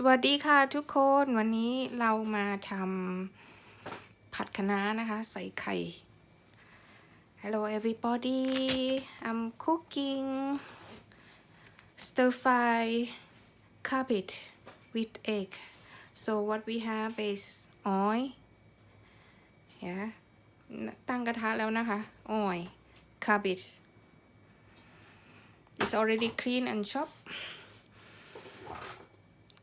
สวัสดีค่ะทุกคนวันนี้เรามาทำผัดคะน้านะคะ ใส่ไข่ Hello everybody I'm cooking stir fry cabbage with egg so what we have is oil yeah ตั้งกระทะแล้วนะคะ oil cabbage it's already clean and chopped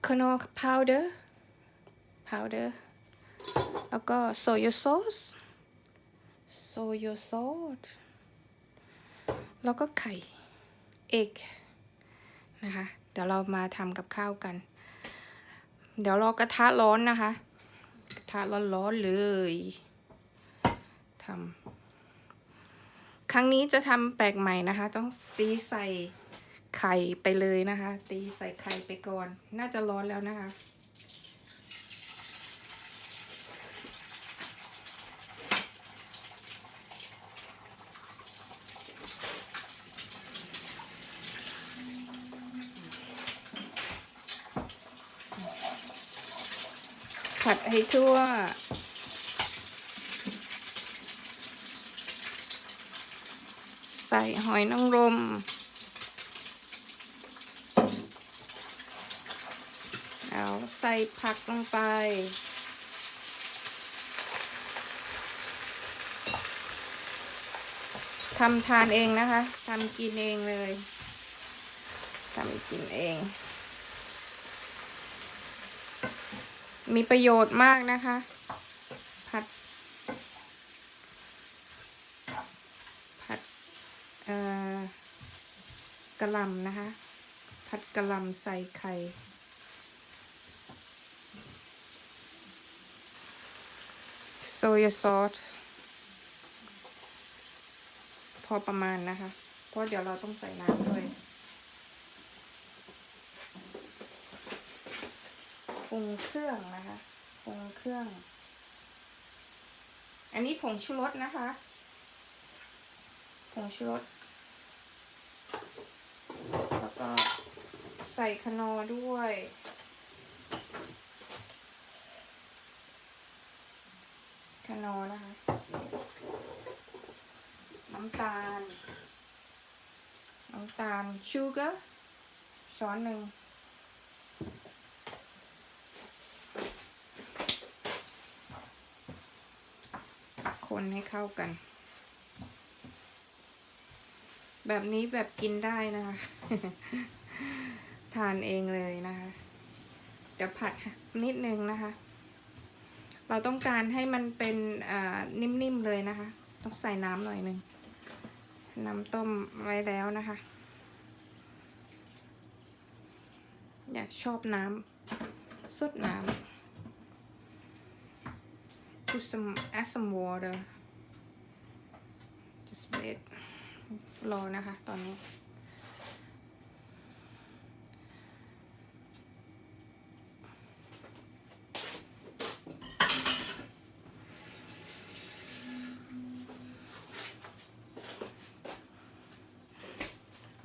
canola powder powder แล้วก็ soy sauce soy sauce แล้วก็ไข่ egg นะคะ เดี๋ยวเรามาทำกับข้าวกัน เดี๋ยวรอกระทะร้อนนะคะ กระทะร้อนๆเลยทำครั้งนี้จะทำแปลกใหม่นะคะ ต้องตีใส่ ไข่ไปเลยนะคะ ตีใส่ไข่ไปก่อน น่าจะร้อนแล้วนะคะ ผัดให้ทั่วใส่หอยนางรม แล้วใส่ผักลงไป ทำทานเองนะคะ ทำกินเองเลย ทำกินเอง มีประโยชน์มากนะคะ ผัด ผัด เอ่อ กระลำนะคะ ผัดกระลำใส่ไข่ โซยซอสพอประมาณนะคะ เพราะเดี๋ยวเราต้องใส่น้ำด้วยปรุงเครื่องนะคะปรุงเครื่อง อันนี้ผงชูรสนะคะ ผงชูรสแล้วก็ใส่คนอด้วย คนอนะคะ น้ำตาล น้ำตาลชูเกอร์ช้อนหนึ่งคนให้เข้ากัน แบบนี้แบบกินได้นะคะ ทานเองเลยนะคะ เดี๋ยวผัดนิดนึงนะคะ เราต้องการให้มันเป็นนิ่มๆเลยนะคะ ต้องใส่น้ำหน่อยหนึ่งน้ำต้มไว้แล้วนะคะ อยากชอบน้ำสดน้ำ put some add some water just wait รอนะคะตอนนี้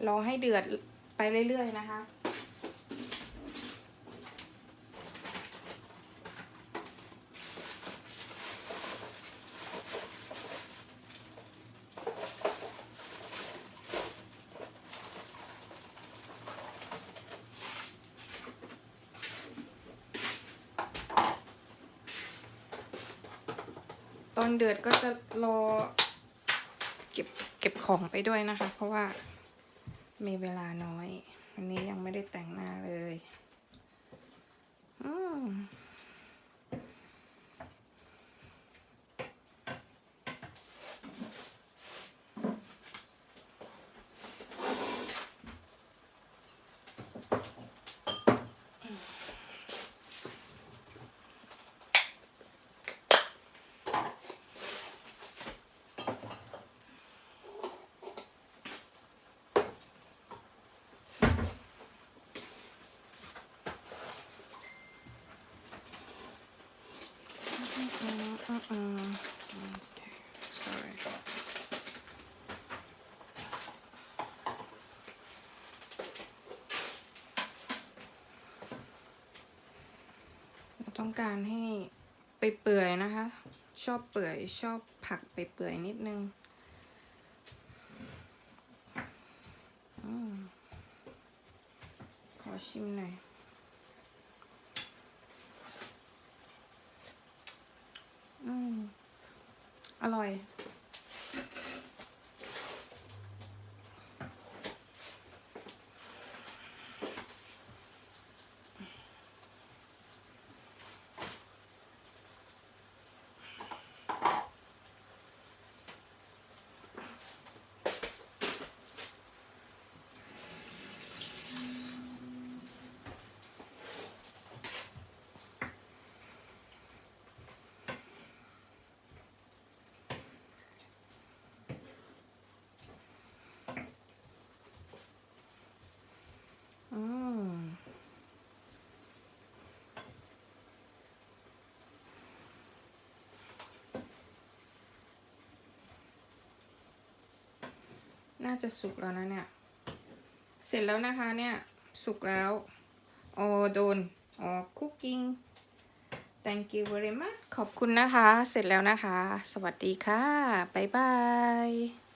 รอให้เดือดไปเรื่อยๆนะคะ ตอนเดือดก็จะรอเก็บเก็บของไปด้วยนะคะ เพราะว่า มีเวลาน้อย วันนี้ยังไม่ได้แต่งหน้าเลยอืม อืมอืมอืมโอเค sorry เต้องการให้ไปเปื่อยนะคะ ชอบเปื่อยชอบผักไปเปื่อยนิดนึงอมขอชิมหน่อย อืม อร่อย น่าจะสุกแล้วนะเนี่ย เสร็จแล้วนะคะเนี่ย สุกแล้วออโดนออคุกกิ้ง thank you very much ขอบคุณนะคะ เสร็จแล้วนะคะ สวัสดีค่ะ บ๊ายบาย